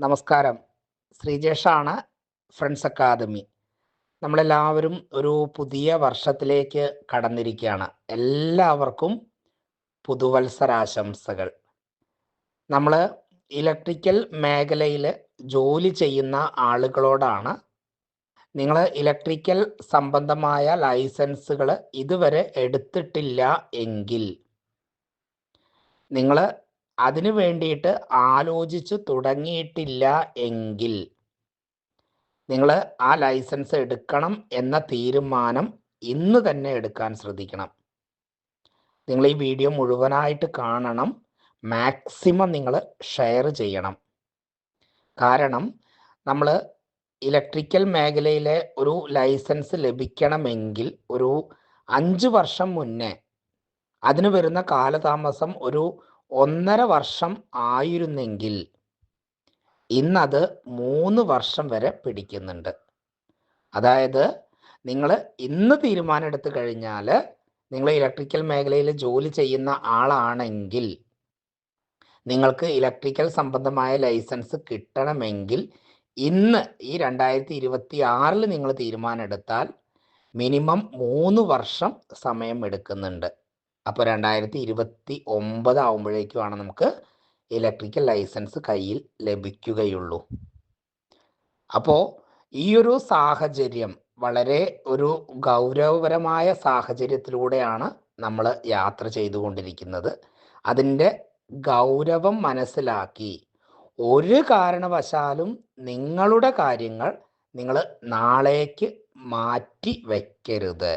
നമസ്കാരം. ശ്രീജേഷാണ് Friends Academy. നമ്മളെല്ലാവരും ഒരു പുതിയ വർഷത്തിലേക്ക് കടന്നിരിക്കുകയാണ്. എല്ലാവർക്കും പുതുവത്സരാശംസകൾ. നമ്മൾ ഇലക്ട്രിക്കൽ മേഖലയിൽ ജോലി ചെയ്യുന്ന ആളുകളോടാണ് നിങ്ങൾ ഇലക്ട്രിക്കൽ സംബന്ധമായ ലൈസൻസുകൾ ഇതുവരെ എടുത്തിട്ടില്ല എങ്കിൽ നിങ്ങൾ അതിനു വേണ്ടിയിട്ട് ആലോചിച്ച് തുടങ്ങിയിട്ടില്ല എങ്കിൽ നിങ്ങൾ ആ ലൈസൻസ് എടുക്കണം എന്ന തീരുമാനം ഇന്ന് തന്നെ എടുക്കാൻ ശ്രദ്ധിക്കണം. നിങ്ങൾ ഈ വീഡിയോ മുഴുവനായിട്ട് കാണണം. മാക്സിമം നിങ്ങൾ ഷെയർ ചെയ്യണം. കാരണം നമ്മൾ ഇലക്ട്രിക്കൽ മേഖലയിലെ ഒരു ലൈസൻസ് ലഭിക്കണമെങ്കിൽ ഒരു അഞ്ച് വർഷം മുന്നേ അതിന് വരുന്ന കാലതാമസം ഒരു ഒന്നര വർഷം ആയിരുന്നെങ്കിൽ ഇന്നത് മൂന്ന് വർഷം വരെ പിടിക്കുന്നുണ്ട്. അതായത് നിങ്ങൾ ഇന്ന് തീരുമാനം എടുത്തു കഴിഞ്ഞാൽ നിങ്ങൾ ഇലക്ട്രിക്കൽ മേഖലയിൽ ജോലി ചെയ്യുന്ന ആളാണെങ്കിൽ നിങ്ങൾക്ക് ഇലക്ട്രിക്കൽ സംബന്ധമായ ലൈസൻസ് കിട്ടണമെങ്കിൽ ഇന്ന് ഈ രണ്ടായിരത്തി ഇരുപത്തി ആറിൽ നിങ്ങൾ തീരുമാനം എടുത്താൽ മിനിമം മൂന്ന് വർഷം സമയം എടുക്കുന്നുണ്ട് അപ്പോൾ രണ്ടായിരത്തി ഇരുപത്തി ഒമ്പത് ആകുമ്പോഴേക്കുമാണ് നമുക്ക് ഇലക്ട്രിക്കൽ ലൈസൻസ് കയ്യിൽ ലഭിക്കുകയുള്ളൂ. അപ്പോൾ ഈ ഒരു സാഹചര്യം വളരെ ഒരു ഗൗരവപരമായ സാഹചര്യത്തിലൂടെയാണ് നമ്മൾ യാത്ര ചെയ്തുകൊണ്ടിരിക്കുന്നത്. അതിന്റെ ഗൗരവം മനസ്സിലാക്കി ഒരു കാരണവശാലും നിങ്ങളുടെ കാര്യങ്ങൾ നിങ്ങൾ നാളേക്ക് മാറ്റി വയ്ക്കരുത്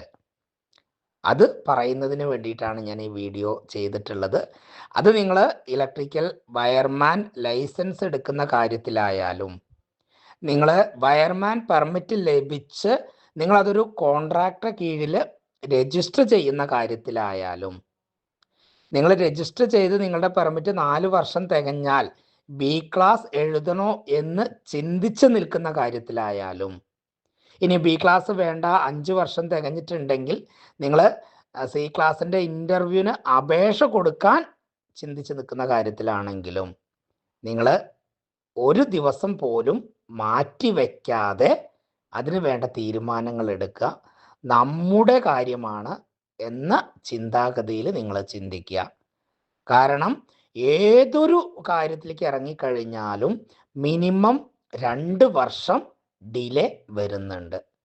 അത് പറയുന്നതിന് വേണ്ടിയിട്ടാണ് ഞാൻ ഈ വീഡിയോ ചെയ്തിട്ടുള്ളത്. അത് നിങ്ങൾ ഇലക്ട്രിക്കൽ വയർമാൻ ലൈസൻസ് എടുക്കുന്ന കാര്യത്തിലായാലും നിങ്ങൾ വയർമാൻ പെർമിറ്റ് ലഭിച്ച് നിങ്ങളതൊരു കോൺട്രാക്ടർ കീഴിൽ രജിസ്റ്റർ ചെയ്യുന്ന കാര്യത്തിലായാലും നിങ്ങൾ രജിസ്റ്റർ ചെയ്ത് നിങ്ങളുടെ പെർമിറ്റ് നാല് വർഷം തികഞ്ഞാൽ ബി ക്ലാസ് എഴുതണോ എന്ന് ചിന്തിച്ച് നിൽക്കുന്ന കാര്യത്തിലായാലും ഇനി ബി ക്ലാസ് വേണ്ട. അഞ്ച് വർഷം തികഞ്ഞിട്ടുണ്ടെങ്കിൽ നിങ്ങൾ സി ക്ലാസിന്റെ ഇന്റർവ്യൂവിന് അപേക്ഷ കൊടുക്കാൻ ചിന്തിച്ച് നിൽക്കുന്ന കാര്യത്തിലാണെങ്കിലും നിങ്ങൾ ഒരു ദിവസം പോലും മാറ്റി വയ്ക്കാതെ അതിന് വേണ്ട തീരുമാനങ്ങൾ എടുക്കുക. നമ്മുടെ കാര്യമാണ് എന്ന ചിന്താഗതിയിൽ നിങ്ങൾ ചിന്തിക്കുക. കാരണം ഏതൊരു കാര്യത്തിലേക്ക് ഇറങ്ങിക്കഴിഞ്ഞാലും മിനിമം രണ്ട് വർഷം ഡിലേ വരുന്നുണ്ട്.